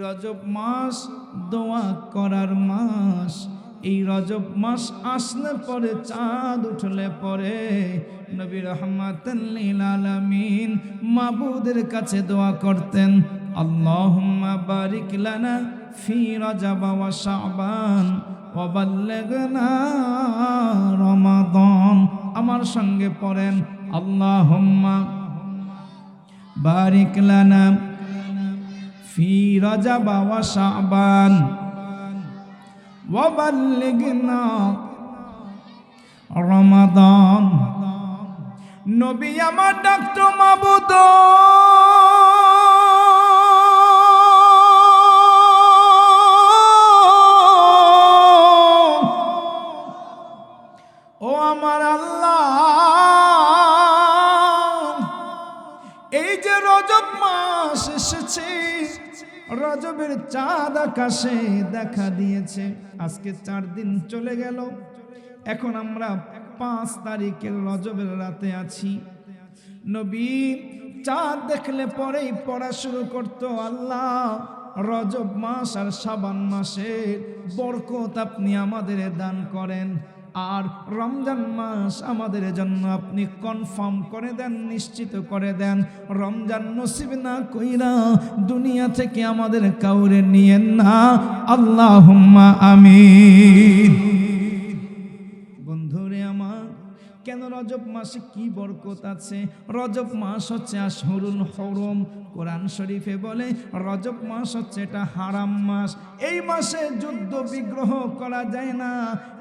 রজব মাস দোয়া করার মাস, এই রজব মাস আসলে পরে চাঁদ উঠলে পরে নবী রহমাতাল্লিল আলামিন মাবুদের কাছে দোয়া করতেন, আল্লাহুম্মা বারিক লানা ফি রজব ওয়া শাবান ওয়া বাল্লিগনা রমাদান। আমার সঙ্গে পড়েন, আল্লাহুম্মা বারিক লানা في رجب وشعبان وبلغنا রমাদান নবী আমার ডাক্তার মাবুদ রজবের চাঁদ আকাশে দেখা দিয়েছে। আজকে চার দিন চলে গেল। এখন আমরা পাঁচ তারিখের রজবের রাতে আছি। নবী, চাঁদ দেখলে পরেই পড়া শুরু করতো আল্লাহ। রজব মাস আর সাবান মাসের বরকত আপনি আমাদের দান করেন। আর রমজান মাস আমাদের জন্য আপনি কনফার্ম করে দেন, নিশ্চিত করে দেন। রমজান নসিব না কইরা দুনিয়া থেকে আমাদের কাউরে নিয়েন না। আল্লাহ আমিন। বন্ধুরে কেন রজব মাসে কি বরকত আছে? রজব মাস হচ্ছে আশহরুল হরম। কোরআন শরীফে বলে, রজব মাস হচ্ছে এটা হারাম মাস। এই মাসে যুদ্ধ বিগ্রহ করা যায় না।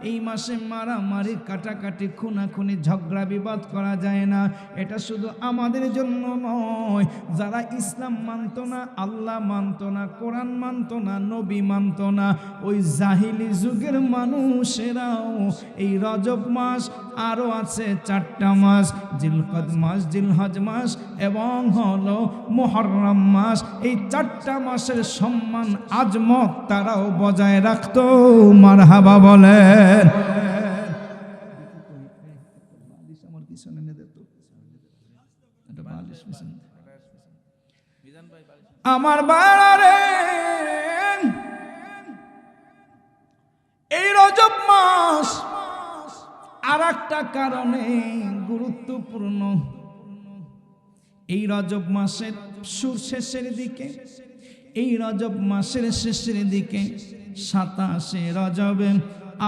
এই মাসে মারামারি, কাটাকাটি, খুনাখুনি, ঝগড়া, বিবাদ করা যায় না। এটা শুধু আমাদের জন্য নয়। যারা ইসলাম মানত না, আল্লাহ মানত না, কোরআন মানত না, নবী মানত না, ওই জাহিলি যুগের মানুষেরাও এই রজব মাস আরও আছে চারটা মাস, জিলকদ মাস, জিলহজ মাস এবং হলো মোহরম মাস, এই চারটা মাসের সম্মান আজমত তারাও বজায় রাখতো। মারহাবা দে। আমার বাড়ারে, এই রজব মাস আর একটা কারণে গুরুত্বপূর্ণ। এই রজব মাসের সুর শেষের দিকে, এই রজব মাসের শেষের দিকে সাতাশে রজবে,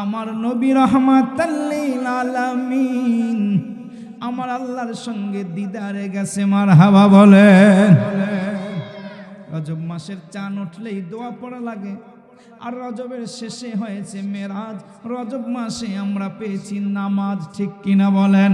আমার নবী রহমাতাল্লিল আমার আল্লাহর সঙ্গে দিদারে গেছে মার হাবা বলেন। রজব মাসের চান উঠলেই দোয়া পড়া লাগে, আর রজবের শেষে হয়েছে মেরাজ। রজব মাসে আমরা পেয়েছি নামাজ, ঠিক কিনা বলেন।